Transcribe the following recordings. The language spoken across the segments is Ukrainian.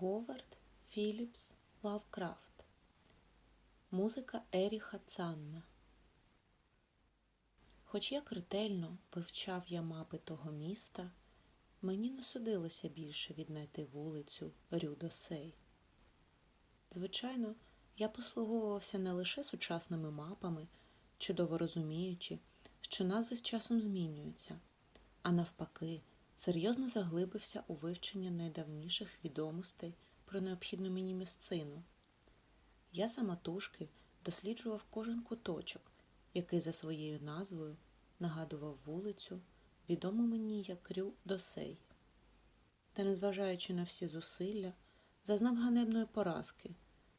Говард Філіпс Лавкрафт Музика Еріха Цанна Хоч як ретельно вивчав я мапи того міста, мені не судилося більше віднайти вулицю Рюдосей. Звичайно, я послуговувався не лише сучасними мапами, чудово розуміючи, що назви з часом змінюються, а навпаки, серйозно заглибився у вивчення найдавніших відомостей про необхідну мені місцину. Я самотужки досліджував кожен куточок, який за своєю назвою нагадував вулицю, відому мені як Рю Досей. Та, незважаючи на всі зусилля, зазнав ганебної поразки,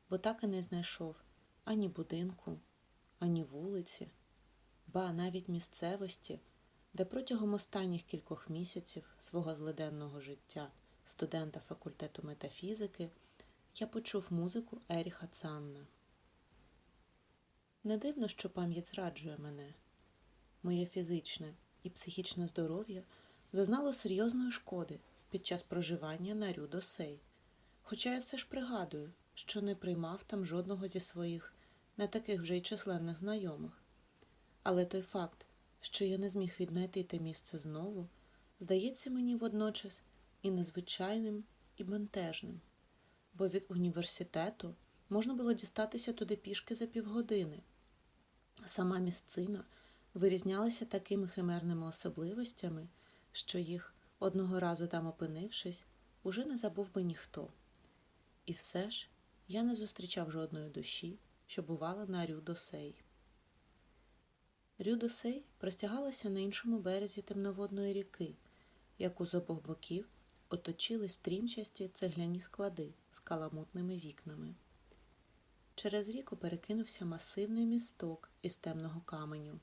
бо так і не знайшов ані будинку, ані вулиці, ба навіть місцевості, де протягом останніх кількох місяців свого злиденного життя студента факультету метафізики я почув музику Еріха Цанна. Не дивно, що пам'ять зраджує мене. Моє фізичне і психічне здоров'я зазнало серйозної шкоди під час проживання на Рюдосей, хоча я все ж пригадую, що не приймав там жодного зі своїх не таких вже й численних знайомих. Але той факт, що я не зміг віднайти те місце знову, здається мені водночас і незвичайним, і бентежним, бо від університету можна було дістатися туди пішки за півгодини. Сама місцина вирізнялася такими химерними особливостями, що їх, одного разу там опинившись, уже не забув би ніхто. І все ж я не зустрічав жодної душі, що бувала на Рюдосей. Рюдосей простягалася на іншому березі темноводної ріки, яку з обох боків оточили стрімчасті цегляні склади з каламутними вікнами. Через ріку перекинувся масивний місток із темного каменю.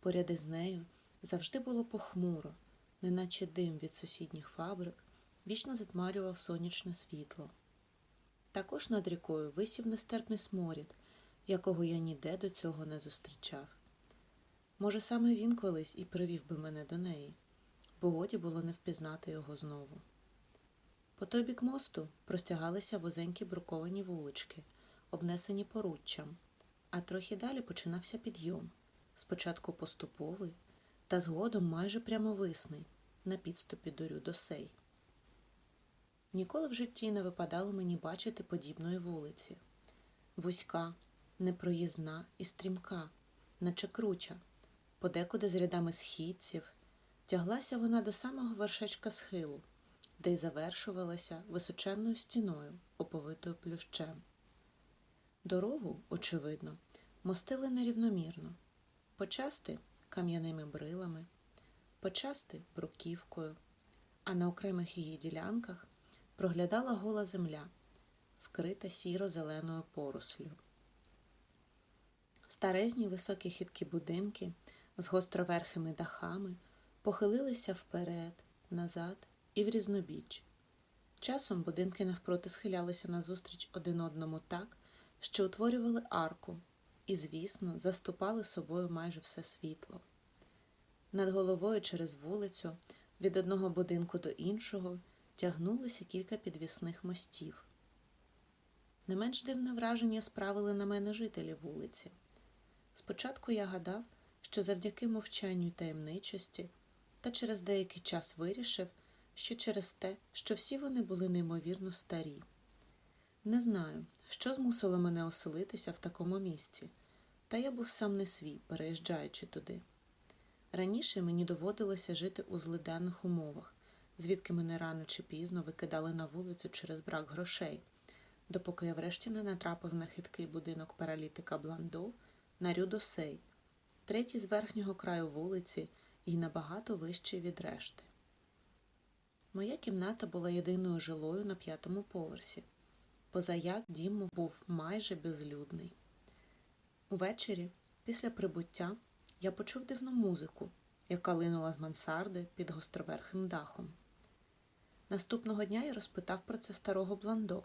Поряд із нею завжди було похмуро, неначе дим від сусідніх фабрик вічно затмарював сонячне світло. Також над рікою висів нестерпний сморід, якого я ніде до цього не зустрічав. Може, саме він колись і привів би мене до неї, бо годі було не впізнати його знову. По той бік мосту простягалися вузенькі бруковані вулички, обнесені поруччям, а трохи далі починався підйом, спочатку поступовий, та згодом майже прямовисний, на підступі до Рюдосей. Ніколи в житті не випадало мені бачити подібної вулиці. Вузька, непроїзна і стрімка, наче круча, подекуди з рядами східців, тяглася вона до самого вершечка схилу, де й завершувалася височенною стіною, оповитою плющем. Дорогу, очевидно, мостили нерівномірно, почасти кам'яними брилами, почасти бруківкою, а на окремих її ділянках проглядала гола земля, вкрита сіро-зеленою порослю. Старезні високі хиткі будинки з гостроверхими дахами похилилися вперед, назад і в різнобіч. Часом будинки навпроти схилялися назустріч один одному так, що утворювали арку і, звісно, заступали собою майже все світло. Над головою через вулицю від одного будинку до іншого тягнулося кілька підвісних мостів. Не менш дивне враження справили на мене жителі вулиці. Спочатку я гадав, що завдяки мовчанню таємничості, та через деякий час вирішив, що через те, що всі вони були неймовірно старі. Не знаю, що змусило мене оселитися в такому місці, та я був сам не свій, переїжджаючи туди. Раніше мені доводилося жити у злиденних умовах, звідки мене рано чи пізно викидали на вулицю через брак грошей, допоки я врешті не натрапив на хиткий будинок паралітика Бландо на Рюдосей, третій з верхнього краю вулиці і набагато вищий від решти. Моя кімната була єдиною жилою на п'ятому поверсі, позаяк дім був майже безлюдний. Увечері, після прибуття, я почув дивну музику, яка линула з мансарди під гостроверхим дахом. Наступного дня я розпитав про це старого Бландо.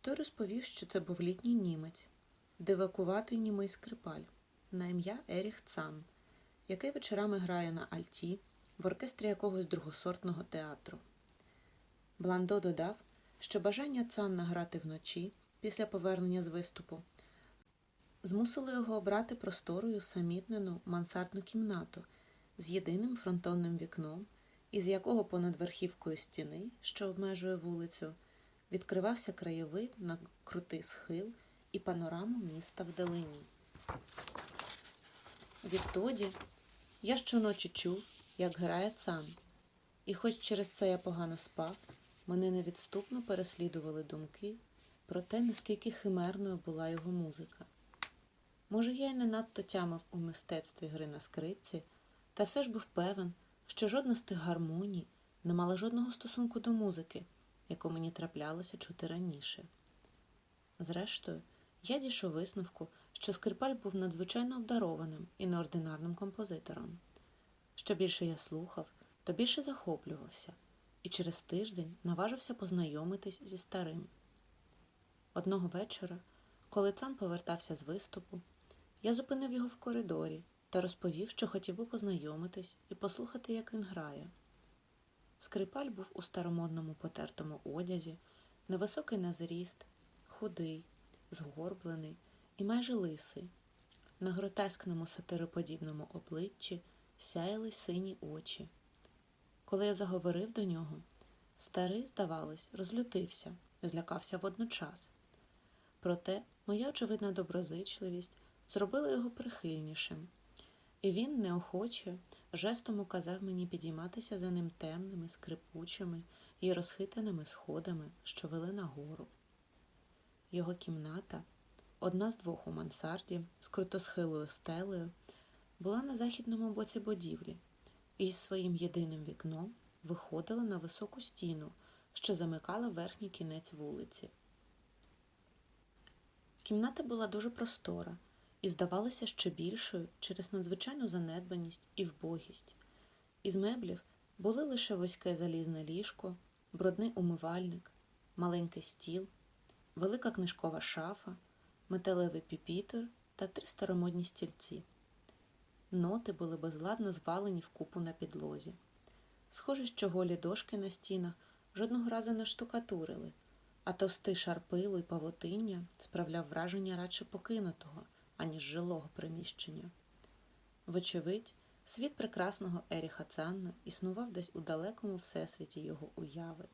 Той розповів, що це був літній німець, дивакуватий німий скрипаль на ім'я Еріх Цан, який вечорами грає на Альті в оркестрі якогось другосортного театру. Бландо додав, що бажання Цанна грати вночі після повернення з виступу змусило його обрати простору й усамітнену мансардну кімнату з єдиним фронтонним вікном, із якого понад верхівкою стіни, що обмежує вулицю, відкривався краєвид на крутий схил і панораму міста вдалині. Відтоді я щоночі чув, як грає цан, і хоч через це я погано спав, мене невідступно переслідували думки про те, наскільки химерною була його музика. Може, я й не надто тямив у мистецтві гри на скрипці, та все ж був певен, що жодна з тих гармоній не мала жодного стосунку до музики, яку мені траплялося чути раніше. Зрештою, я дійшов висновку, що Скрипаль був надзвичайно обдарованим і неординарним композитором. Що більше я слухав, то більше захоплювався, і через тиждень наважився познайомитись зі старим. Одного вечора, коли цан повертався з виступу, я зупинив його в коридорі та розповів, що хотів би познайомитись і послухати, як він грає. Скрипаль був у старомодному потертому одязі, невисокий на зріст, худий, згорблений і майже лисий. На гротескному сатироподібному обличчі сяяли сині очі. Коли я заговорив до нього, старий, здавалось, розлютився, злякався водночас. Проте моя очевидна доброзичливість зробила його прихильнішим, і він неохоче жестом указав мені підійматися за ним темними, скрипучими і розхитаними сходами, що вели нагору. Його кімната, одна з двох у мансарді з крутосхилою стелею, була на західному боці будівлі і із своїм єдиним вікном виходила на високу стіну, що замикала верхній кінець вулиці. Кімната була дуже простора і здавалася ще більшою через надзвичайну занедбаність і вбогість. Із меблів були лише вузьке залізне ліжко, брудний умивальник, маленький стіл, велика книжкова шафа, металевий піпітер та три старомодні стільці. Ноти були безладно звалені вкупу на підлозі. Схоже, що голі дошки на стінах жодного разу не штукатурили, а товстий шар пилу й павутиння справляв враження радше покинутого, аніж жилого приміщення. Вочевидь, світ прекрасного Еріха Цанна існував десь у далекому всесвіті його уяви.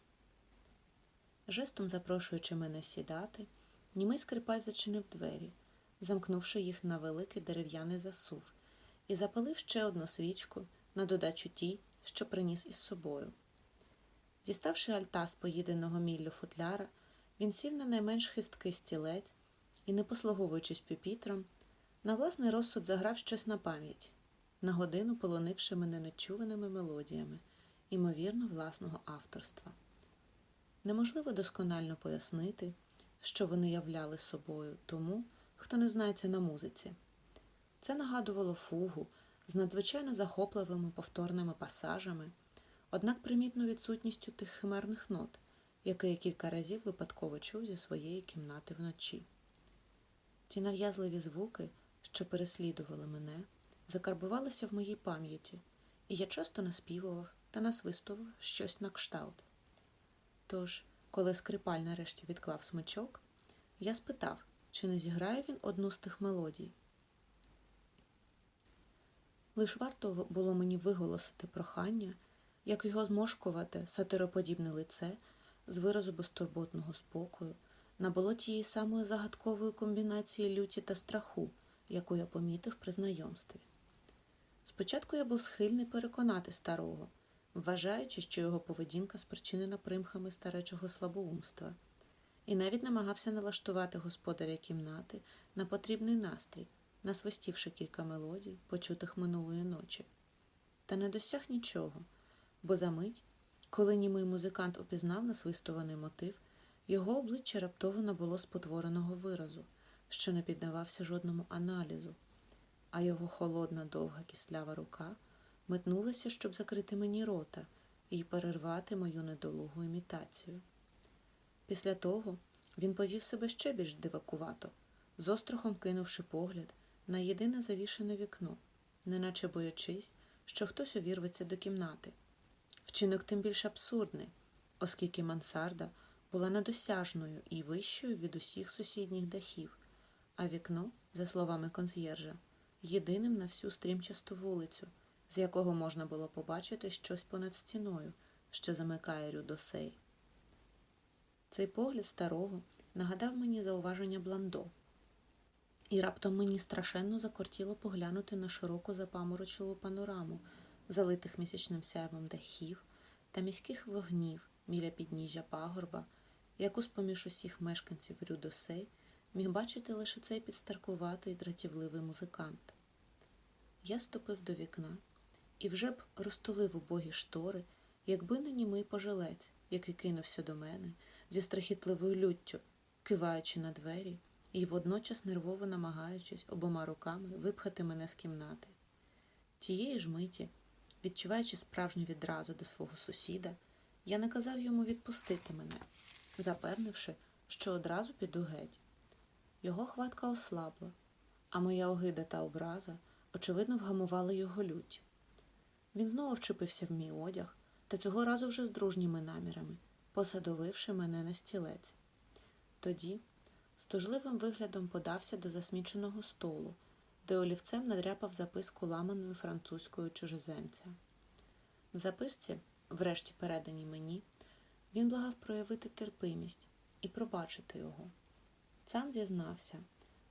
Жестом запрошуючи мене сідати, німий скрипаль зачинив двері, замкнувши їх на великий дерев'яний засув, і запалив ще одну свічку на додачу тій, що приніс із собою. Діставши альта з поїденого міллю футляра, він сів на найменш хисткий стілець і, не послуговуючись пюпітром, на власний розсуд заграв щось на пам'ять, на годину полонивши мене нечуваними мелодіями, імовірно, власного авторства. Неможливо досконально пояснити, що вони являли собою тому, хто не знається на музиці. Це нагадувало фугу з надзвичайно захопливими повторними пасажами, однак примітно відсутністю тих химерних нот, які я кілька разів випадково чув зі своєї кімнати вночі. Ті нав'язливі звуки, що переслідували мене, закарбувалися в моїй пам'яті, і я часто наспівував та насвистував щось на кшталт. Тож, коли скрипаль нарешті відклав смичок, я спитав, чи не зіграє він одну з тих мелодій. Лиш варто було мені виголосити прохання, як його змошкувати сатироподібне лице з виразу безтурботного спокою набуло тієї самої загадкової комбінації люті та страху, яку я помітив при знайомстві. Спочатку я був схильний переконати старого, вважаючи, що його поведінка спричинена примхами старечого слабоумства, і навіть намагався налаштувати господаря кімнати на потрібний настрій, насвистівши кілька мелодій, почутих минулої ночі. Та не досяг нічого, бо за мить, коли німий музикант опізнав насвистуваний мотив, його обличчя раптово набуло спотвореного виразу, що не піддавався жодному аналізу, а його холодна довга кислява рука метнулася, щоб закрити мені рота і перервати мою недолугу імітацію. Після того він повів себе ще більш дивакувато, з острахом кинувши погляд на єдине завішене вікно, неначе боячись, що хтось увірветься до кімнати. Вчинок тим більш абсурдний, оскільки мансарда була недосяжною і вищою від усіх сусідніх дахів, а вікно, за словами консьєржа, єдиним на всю стрімчасту вулицю, з якого можна було побачити щось понад стіною, що замикає Рюдосей. Цей погляд старого нагадав мені зауваження Бландо, і раптом мені страшенно закортіло поглянути на широку запаморочливу панораму, залитих місячним сяйвом дахів та міських вогнів біля підніжжя пагорба, яку з-поміж усіх мешканців Рюдосей міг бачити лише цей підстаркуватий дратівливий музикант. Я ступив до вікна і вже б розтулив убогі штори, якби не німий пожилець, який кинувся до мене зі страхітливою люттю, киваючи на двері і водночас нервово намагаючись обома руками випхати мене з кімнати. Тієї ж миті, відчуваючи справжню відразу до свого сусіда, я наказав йому відпустити мене, запевнивши, що одразу піду геть. Його хватка ослабла, а моя огида та образа, очевидно, вгамували його лють. Він знову вчепився в мій одяг, та цього разу вже з дружніми намірами, посадовивши мене на стілець. Тоді з тужливим виглядом подався до засміченого столу, де олівцем надряпав записку ламаною французькою чужеземця. В записці, врешті переданій мені, він благав проявити терпимість і пробачити його. Цан зізнався,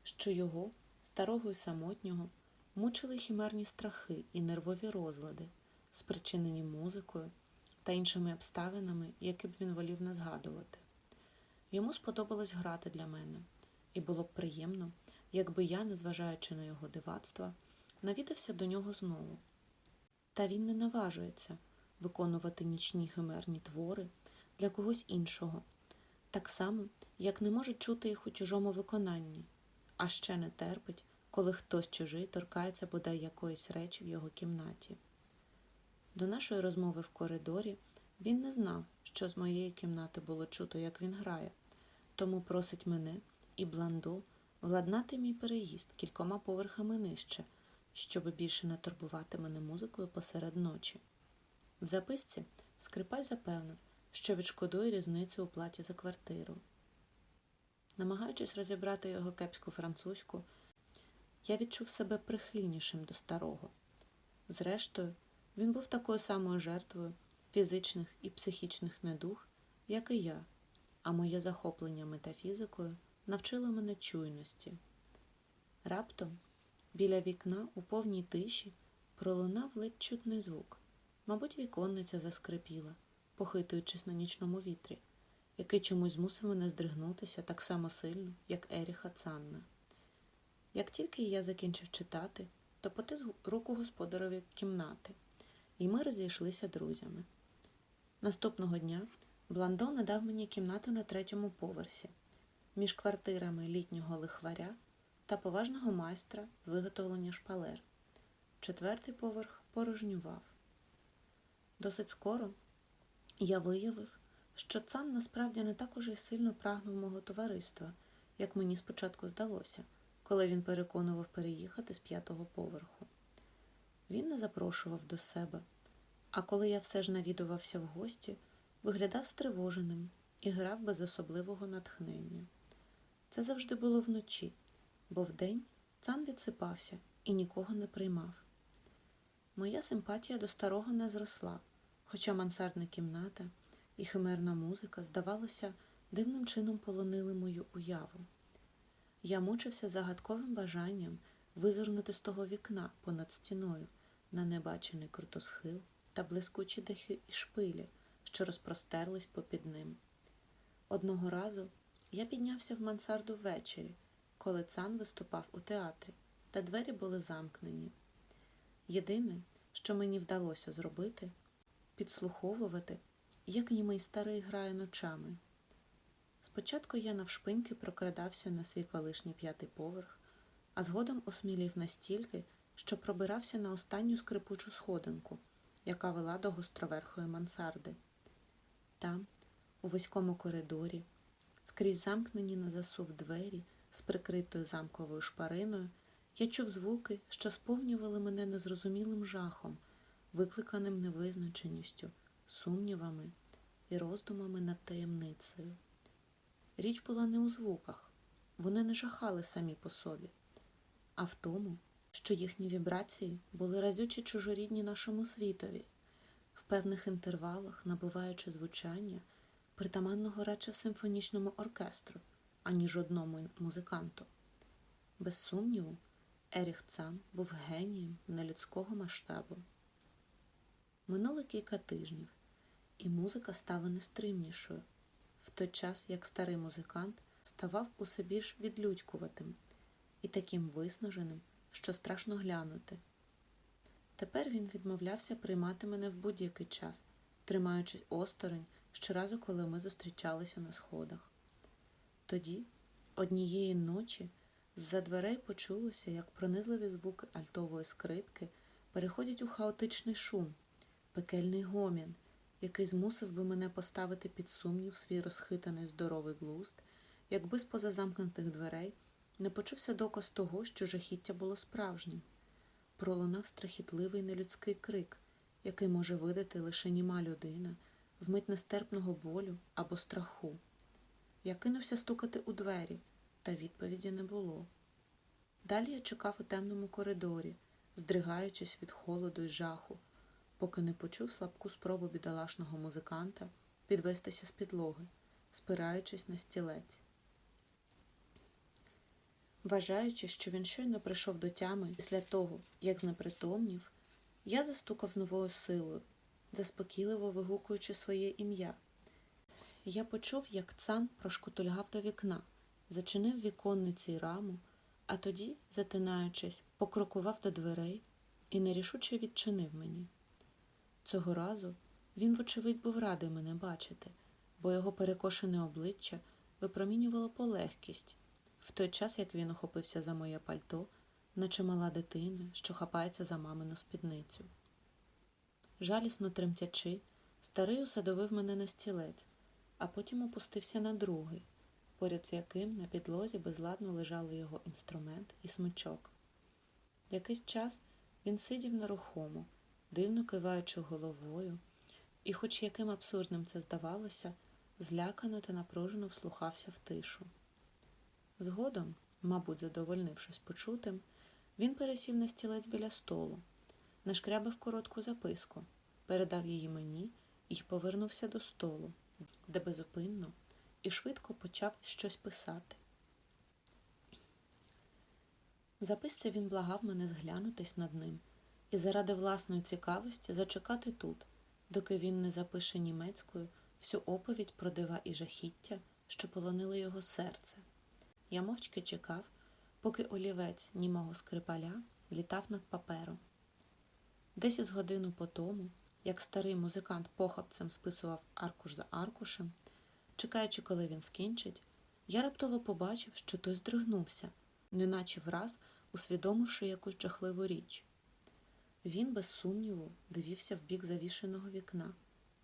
що його, старого і самотнього, мучили хімерні страхи і нервові розлади, спричинені музикою та іншими обставинами, які б він волів не згадувати. Йому сподобалось грати для мене, і було б приємно, якби я, незважаючи на його дивацтва, навідався до нього знову. Та він не наважується виконувати нічні химерні твори для когось іншого, так само, як не може чути їх у чужому виконанні, а ще не терпить, коли хтось чужий торкається бодай якоїсь речі в його кімнаті. До нашої розмови в коридорі він не знав, що з моєї кімнати було чути, як він грає, тому просить мене і Бландо владнати мій переїзд кількома поверхами нижче, щоб більше не турбувати мене музикою посеред ночі. В записці скрипаль запевнив, що відшкодує різницю у платі за квартиру. Намагаючись розібрати його кепську французьку, я відчув себе прихильнішим до старого. Зрештою, він був такою самою жертвою фізичних і психічних недуг, як і я, а моє захоплення метафізикою навчило мене чуйності. Раптом, біля вікна у повній тиші, пролунав ледь чутний звук. Мабуть, віконниця заскрипіла, похитуючись на нічному вітрі, який чомусь змусив мене здригнутися так само сильно, як Еріха Цанна. Як тільки я закінчив читати, то потис руку господарові кімнати, і ми розійшлися друзями. Наступного дня Бландо надав мені кімнату на третьому поверсі, між квартирами літнього лихваря та поважного майстра з виготовлення шпалер. Четвертий поверх порожнював. Досить скоро я виявив, що цан насправді не так уже сильно прагнув мого товариства, як мені спочатку здалося, коли він переконував переїхати з п'ятого поверху. Він не запрошував до себе, а коли я все ж навідувався в гості, виглядав стривоженим і грав без особливого натхнення. Це завжди було вночі, бо вдень цан відсипався і нікого не приймав. Моя симпатія до старого не зросла, хоча мансардна кімната і химерна музика, здавалося, дивним чином полонили мою уяву. Я мучився загадковим бажанням визирнути з того вікна понад стіною на небачений крутосхил та блискучі дахи і шпилі, що розпростерлись попід ним. Одного разу я піднявся в мансарду ввечері, коли цан виступав у театрі, та двері були замкнені. Єдине, що мені вдалося зробити, підслуховувати, як німий старий грає ночами. Спочатку я навшпиньки прокрадався на свій колишній п'ятий поверх, а згодом осмілів настільки, що пробирався на останню скрипучу сходинку, яка вела до гостроверхої мансарди. Там, у вузькому коридорі, скрізь замкнені на засув двері з прикритою замковою шпариною, я чув звуки, що сповнювали мене незрозумілим жахом, викликаним невизначеністю, сумнівами і роздумами над таємницею. Річ була не у звуках, вони не жахали самі по собі, а в тому, що їхні вібрації були разючі чужорідні нашому світові, в певних інтервалах набуваючи звучання притаманного радше симфонічному оркестру, аніж одному музиканту. Без сумніву, Еріх Цан був генієм нелюдського масштабу. Минуло кілька тижнів, і музика стала нестримнішою, в той час як старий музикант ставав усе більш відлюдькуватим і таким виснаженим, що страшно глянути. Тепер він відмовлявся приймати мене в будь-який час, тримаючись осторонь щоразу, коли ми зустрічалися на сходах. Тоді, однієї ночі, з-за дверей почулося, як пронизливі звуки альтової скрипки переходять у хаотичний шум, пекельний гомін, який змусив би мене поставити під сумнів свій розхитаний здоровий глузд, якби з поза замкнутих дверей не почувся доказ того, що жахіття було справжнім. Пролунав страхітливий нелюдський крик, який може видати лише німа людина, вмить нестерпного болю або страху. Я кинувся стукати у двері, та відповіді не було. Далі я чекав у темному коридорі, здригаючись від холоду й жаху, поки не почув слабку спробу бідолашного музиканта підвестися з підлоги, спираючись на стілець. Вважаючи, що він щойно прийшов до тями після того, як знепритомнів, я застукав з новою силою, заспокійливо вигукуючи своє ім'я. Я почув, як цан прошкутульгав до вікна, зачинив віконниці й раму, а тоді, затинаючись, покрокував до дверей і нерішуче відчинив мені. Цього разу він, вочевидь, був радий мене бачити, бо його перекошене обличчя випромінювало полегкість, в той час як він охопився за моє пальто, наче мала дитина, що хапається за мамину спідницю. Жалісно тремтячи, старий усадовив мене на стілець, а потім опустився на другий, поряд з яким на підлозі безладно лежали його інструмент і смичок. Якийсь час він сидів нерухомо, дивно киваючи головою, і, хоч яким абсурдним це здавалося, злякано та напружено вслухався в тишу. Згодом, мабуть, задовольнившись почутим, він пересів на стілець біля столу, нашкрябав коротку записку, передав її мені і повернувся до столу, де безупинно і швидко почав щось писати. В записці він благав мене зглянутись над ним і заради власної цікавості зачекати тут, доки він не запише німецькою всю оповідь про дива і жахіття, що полонили його серце. Я мовчки чекав, поки олівець німого скрипаля літав над папером. Десь із годину по тому, як старий музикант похапцем списував аркуш за аркушем, чекаючи, коли він скінчить, я раптово побачив, що той здригнувся, неначе враз усвідомивши якусь жахливу річ. Він, без сумніву, дивився в бік завішеного вікна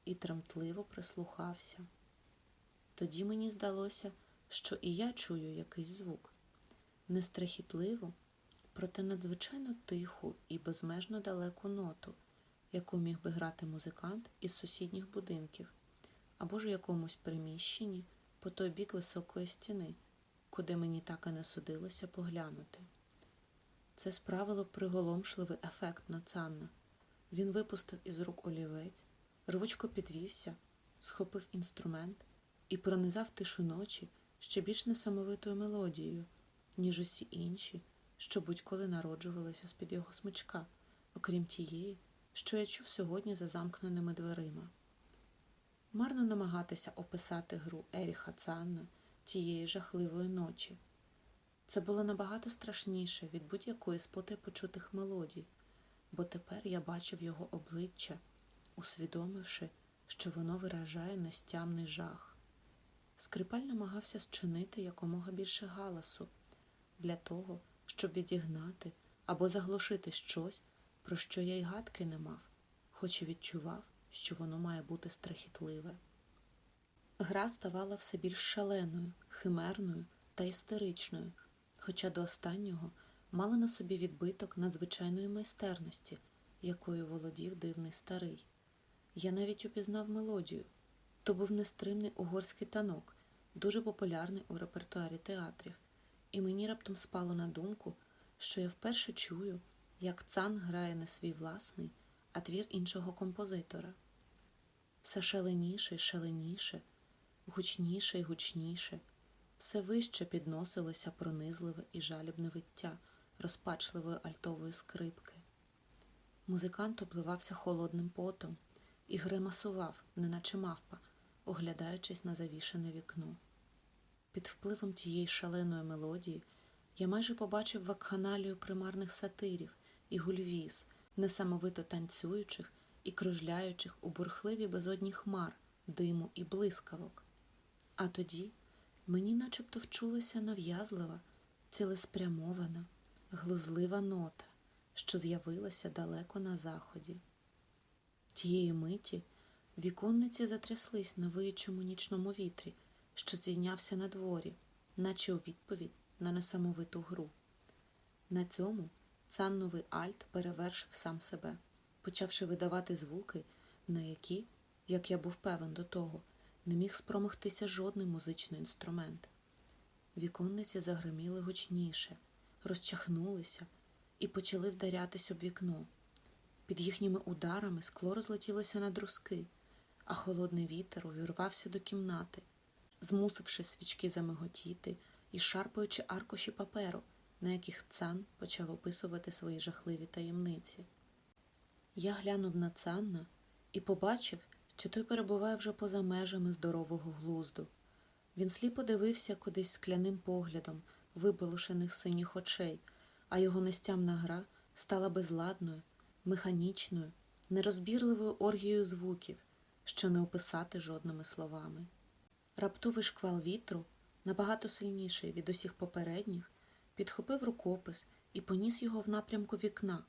і тремтливо прислухався. Тоді мені здалося, що і я чую якийсь звук, нестрахітливо, проте надзвичайно тиху і безмежно далеку ноту, яку міг би грати музикант із сусідніх будинків, або ж у якомусь приміщенні по той бік високої стіни, куди мені так і не судилося поглянути. Це справило приголомшливий ефект на Цанна. Він випустив із рук олівець, рвучко підвівся, схопив інструмент і пронизав тишу ночі ще більш несамовитою мелодією, ніж усі інші, що будь-коли народжувалися з-під його смичка, окрім тієї, що я чув сьогодні за замкненими дверима. Марно намагатися описати гру Еріха Цанна тієї жахливої ночі. Це було набагато страшніше від будь-якої з потай почутих мелодій, бо тепер я бачив його обличчя, усвідомивши, що воно виражає нестямний жах. Скрипаль намагався зчинити якомога більше галасу для того, щоб відігнати або заглушити щось, про що я й гадки не мав, хоч і відчував, що воно має бути страхітливе. Гра ставала все більш шаленою, химерною та істеричною, хоча до останнього мала на собі відбиток надзвичайної майстерності, якою володів дивний старий. Я навіть упізнав мелодію. То був нестримний угорський танок, дуже популярний у репертуарі театрів, і мені раптом спало на думку, що я вперше чую, як цан грає не свій власний, а твір іншого композитора. Все шаленіше й шаленіше, гучніше й гучніше, все вище підносилося пронизливе і жалібне виття розпачливої альтової скрипки. Музикант обливався холодним потом і гримасував, неначе мавпа, оглядаючись на завішане вікно. Під впливом тієї шаленої мелодії я майже побачив вакханалію примарних сатирів і гульвіз, несамовито танцюючих і кружляючих у бурхливій безодні хмар, диму і блискавок. А тоді мені начебто вчулася нав'язлива, цілеспрямована, глузлива нота, що з'явилася далеко на заході. Тієї миті віконниці затряслись на виючому нічному вітрі, що здійнявся на дворі, наче у відповідь на несамовиту гру. На цьому цанновий альт перевершив сам себе, почавши видавати звуки, на які, як я був певен до того, не міг спромогтися жодний музичний інструмент. Віконниці загриміли гучніше, розчахнулися і почали вдарятись об вікно. Під їхніми ударами скло розлетілося на друзки, а холодний вітер увірвався до кімнати, змусивши свічки замиготіти і шарпаючи аркуші паперу, на яких цан почав описувати свої жахливі таємниці. Я глянув на цанна і побачив, що той перебуває вже поза межами здорового глузду. Він сліпо дивився кудись скляним поглядом виболошених синіх очей, а його нестямна гра стала безладною, механічною, нерозбірливою оргією звуків, що не описати жодними словами. Раптовий шквал вітру, набагато сильніший від усіх попередніх, підхопив рукопис і поніс його в напрямку вікна.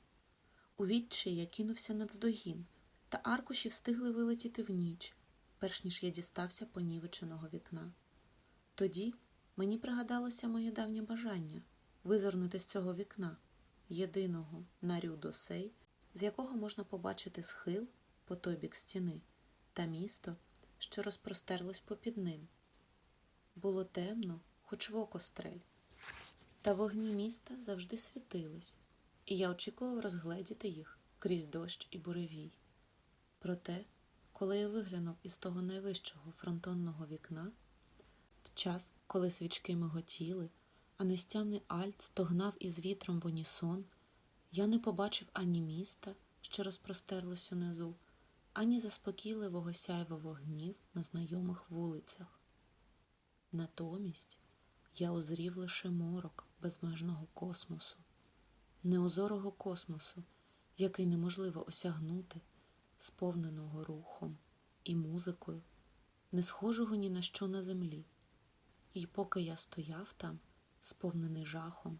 У відчаї я кинувся навздогін, та аркуші встигли вилетіти в ніч, перш ніж я дістався понівеченого вікна. Тоді мені пригадалося моє давнє бажання визирнути з цього вікна, єдиного на Рю-Досей, з якого можна побачити схил по той бік стіни та місто, що розпростерлось попід ним. Було темно, хоч в око стрель, та вогні міста завжди світились, і я очікував розгледіти їх крізь дощ і буревій. Проте, коли я виглянув із того найвищого фронтонного вікна, в час, коли свічки миготіли, а нестямний альт стогнав із вітром в унісон, я не побачив ані міста, що розпростерлось унизу, ані заспокійливого сяйва вогнів на знайомих вулицях. Натомість я узрів лише морок безмежного космосу, неозорого космосу, який неможливо осягнути, сповненого рухом і музикою, не схожого ні на що на землі. І поки я стояв там, сповнений жахом,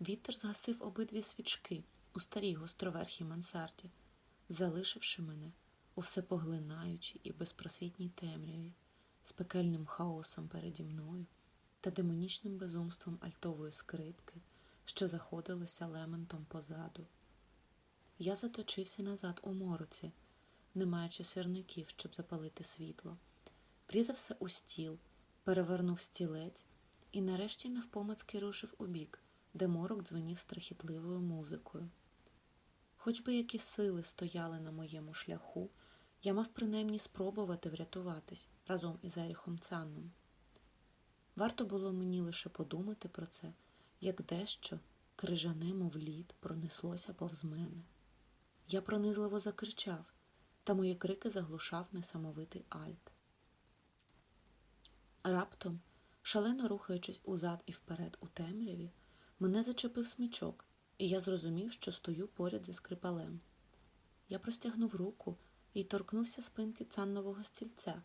вітер згасив обидві свічки у старій гостроверхій мансарді, залишивши мене у всепоглинаючій і безпросвітній темряві, з пекельним хаосом переді мною та демонічним безумством альтової скрипки, що заходилося лементом позаду. Я заточився назад у мороці, не маючи сірників, щоб запалити світло, врізався у стіл, перевернув стілець і нарешті навпомацьки рушив у бік, де морок дзвенів страхітливою музикою. Хоч би які сили стояли на моєму шляху, я мав принаймні спробувати врятуватись разом із Еріхом Цанном. Варто було мені лише подумати про це, як дещо, крижане, мов лід, пронеслося повз мене. Я пронизливо закричав, та мої крики заглушав несамовитий альт. Раптом, шалено рухаючись узад і вперед у темряві, мене зачепив смичок, і я зрозумів, що стою поряд зі скрипалем. Я простягнув руку і торкнувся спинки цаннового стільця,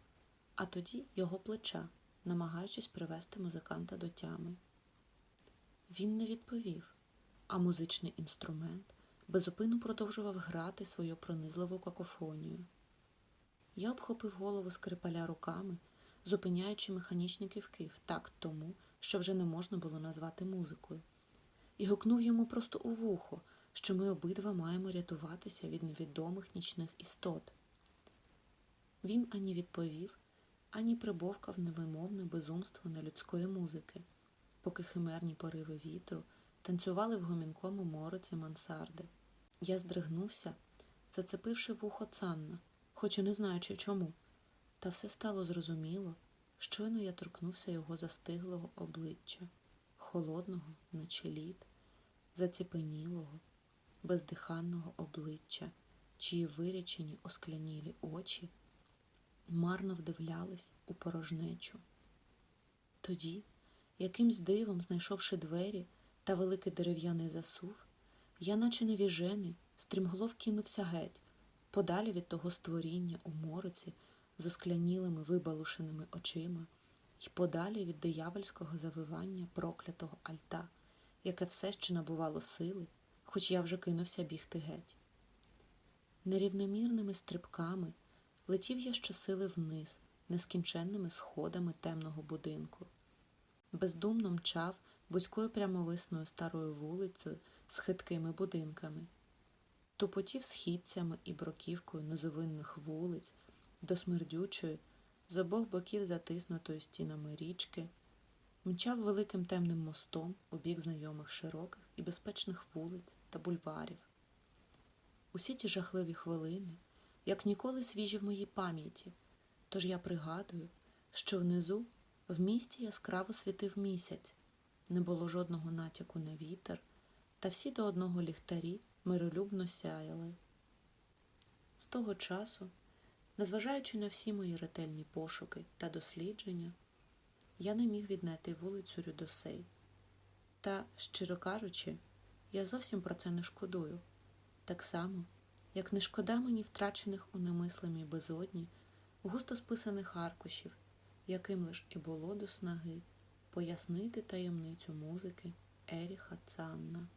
а тоді його плеча, намагаючись привести музиканта до тями. Він не відповів, а музичний інструмент безупину продовжував грати свою пронизливу какофонію. Я обхопив голову скрипаля руками, зупиняючи механічні кивки в такт тому, що вже не можна було назвати музикою, і гукнув йому просто у вухо, що ми обидва маємо рятуватися від невідомих нічних істот. Він ані відповів, ані прибовкав невимовне безумство нелюдської музики, поки химерні пориви вітру танцювали в гомінкому мороці мансарди. Я здригнувся, зацепивши вухо Цанна, хоч і не знаючи чому, та все стало зрозуміло, щойно я торкнувся його застиглого обличчя, холодного, наче лід, заціпенілого, бездиханного обличчя, чиї вирячені осклянілі очі марно вдивлялись у порожнечу. Тоді, якимсь дивом, знайшовши двері та великий дерев'яний засув, я, наче невіжений, стрімголов кинувся геть, подалі від того створіння у мороці з осклянілими вибалушеними очима, і подалі від диявольського завивання проклятого альта, яке все ще набувало сили, хоч я вже кинувся бігти геть. Нерівномірними стрибками летів я щосили вниз, нескінченними сходами темного будинку. Бездумно мчав вузькою прямовисною старою вулицею з хиткими будинками, тупотів східцями і бруківкою низовинних вулиць до смердючої, з обох боків затиснутої стінами річки, мчав великим темним мостом у бік знайомих широких і безпечних вулиць та бульварів. Усі ті жахливі хвилини, як ніколи свіжі в моїй пам'яті, тож я пригадую, що внизу в місті яскраво світив місяць, не було жодного натяку на вітер, та всі до одного ліхтарі миролюбно сяяли. З того часу, незважаючи на всі мої ретельні пошуки та дослідження, я не міг віднайти вулицю Рюдосей. Та, щиро кажучи, я зовсім про це не шкодую, так само, як не шкода мені втрачених у немислимій безодні, густо списаних аркушів, яким лиш і було до снаги пояснити таємницю музики Еріха Цанна.